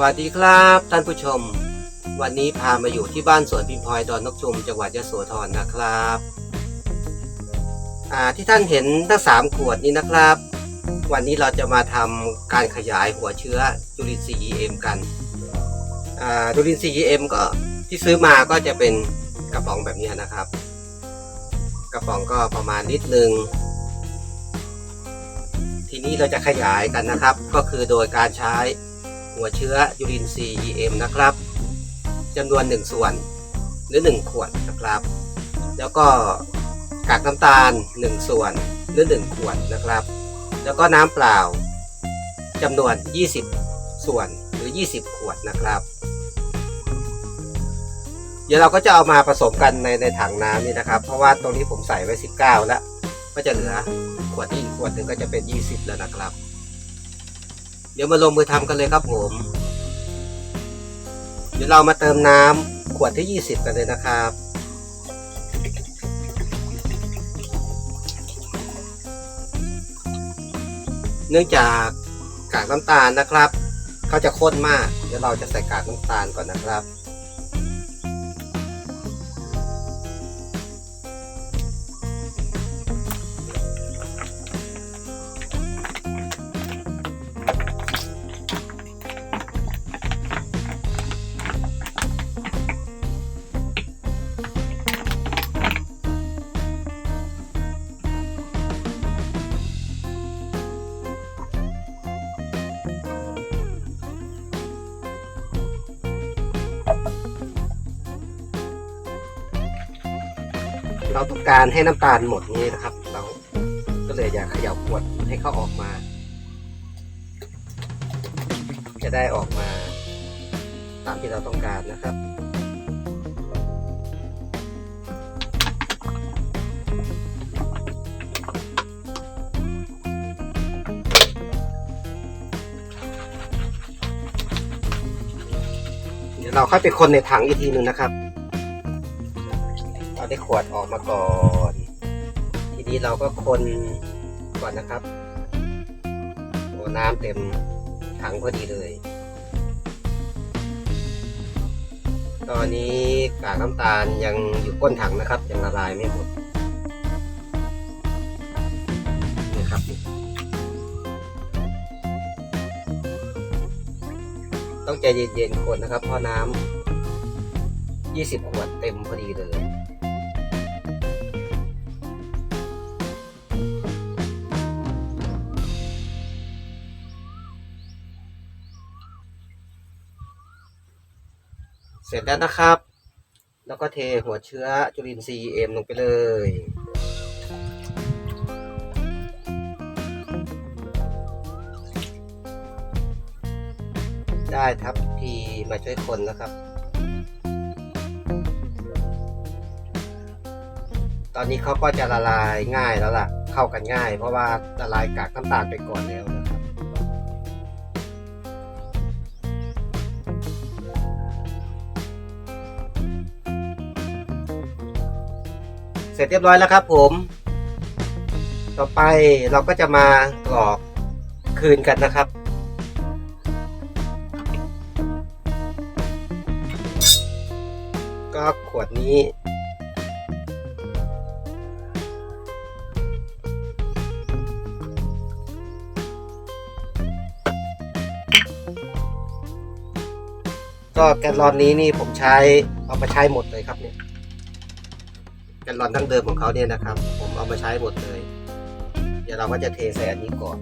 สวัสดีครับท่านผู้ชม วันนี้พามาอยู่ที่บ้านสวนพิมพลอยดอนนกชุมจังหวัดยโสธรนะครับที่ท่านเห็นทั้งสามขวดนี้นะครับ วันนี้เราจะมาทำการขยายหัวเชื้อจุลินทรีย์ EM กันจุลินทรีย์ EM ก็ที่ซื้อมาก็จะเป็นกระป๋องแบบนี้นะครับ กระป๋องก็ประมาณลิตรหนึ่งทีนี้เราจะขยายกันนะครับ ก็คือโดยการใช้ หัวเชื้อยูรินซี EM นะครับจำนวน 1 ส่วนหรือ 1 ขวดนะครับ แล้วก็กากน้ำตาล 1 ส่วนหรือ 1 ขวดนะครับ แล้วก็น้ำเปล่าจำนวน 20 ส่วนหรือ 20 ขวดนะครับ เดี๋ยวเราก็จะเอามาผสมกันในในถังน้ำนี่นะครับ เพราะว่าตรงนี้ผมใส่ไว้ 19 แล้ว ก็จะเหลือขวดอีกขวดหนึ่งก็จะเป็น 20 แล้วนะครับ ดี๋ยวมาลงมือทำกันเลยครับผม เดี๋ยวเรามาเติมน้ำขวดที่ 20 กันเลยนะครับ เนื่องจากกากน้ำตาลนะครับ เขาจะข้นมาก เดี๋ยวเราจะใส่กากน้ำตาลก่อนนะครับ เราต้องการให้น้ำตาลหมดนี้นะครับ เราก็เลยอยากเขย่าขวดให้เขาออกมา จะได้ออกมา ตามที่เราต้องการนะครับเดี๋ยวเราค่อยไปคนในถังอีกทีหนึ่งนะครับ ได้ขวดออกมาก่อน ทีนี้เราก็คนก่อนนะครับโอ้น้ำเต็มถังพอดีเลย ตอนนี้กากน้ำตาลยังอยู่ก้นถังนะครับ ยังละลายไม่หมดนี่ครับต้องใจเย็นๆคนนะครับเพราะน้ำ20 ขวดเต็มพอดีเลย เสร็จแล้วนะครับ แล้วก็เทหัวเชื้อจุลินทรีย์เอ็มลงไปเลยได้ทับพีมาช่วยคนนะครับ ตอนนี้เขาก็จะละลายง่ายแล้วล่ะ เข้ากันง่าย เพราะว่าละลายกากน้ำตาลไปก่อนแล้ว สร็จเรียบร้อยแล้วครับผม ต่อไปเราก็จะมากรอกคืนกันนะครับ ก็ขวดนี้ ก็แกลลอนนี้นี่ผมใช้เอามาใช้หมดเลยครับเนี่ย กลลอนทั้งเดิมของเขาเนี่ยนะครับ ผมเอามาใช้หมดเลย เดี๋ยวเราก็จะเทใส่อันนี้ก่อน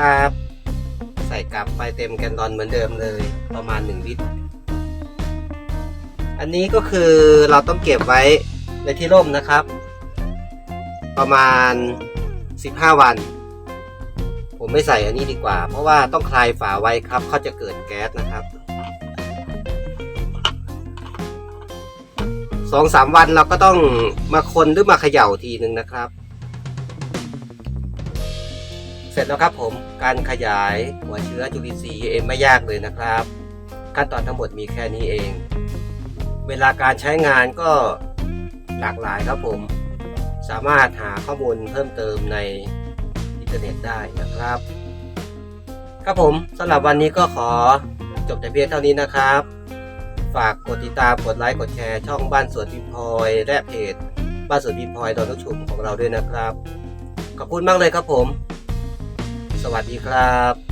ครับ ใส่กลับไปเต็มแกนลอนเหมือนเดิมเลยประมาณ 1 ลิตร อันนี้ก็คือเราต้องเก็บไว้ในที่ร่มนะครับ ประมาณ 15 วัน ผมไม่ใส่อันนี้ดีกว่า เพราะว่าต้องคลายฝาไว้ครับเขาจะเกิดแก๊สนะครับสองสามวันเราก็ต้องมาคนหรือมาเขย่าทีหนึ่งนะครับ ร็จแล้วครับผมการขยายหัวเชื้อจุลินทรีย์เองไม่ยากเลยนะครับ ขั้นตอนทั้งหมดมีแค่นี้เอง เวลาการใช้งานก็หลากหลายครับผม สามารถหาข้อมูลเพิ่มเติมในอินเทอร์เน็ตได้นะครับ ครับผมสำหรับวันนี้ก็ขอจบแต่เพียงเท่านี้นะครับ ฝากกดติดตามกดไลค์กดแชร์ช่องบ้านสวนพิมพลอยและเพจบ้านสวนพิมพลอยดอนลูกชุมของเราด้วยนะครับ ขอบคุณมากเลยครับผม สวัสดีครับ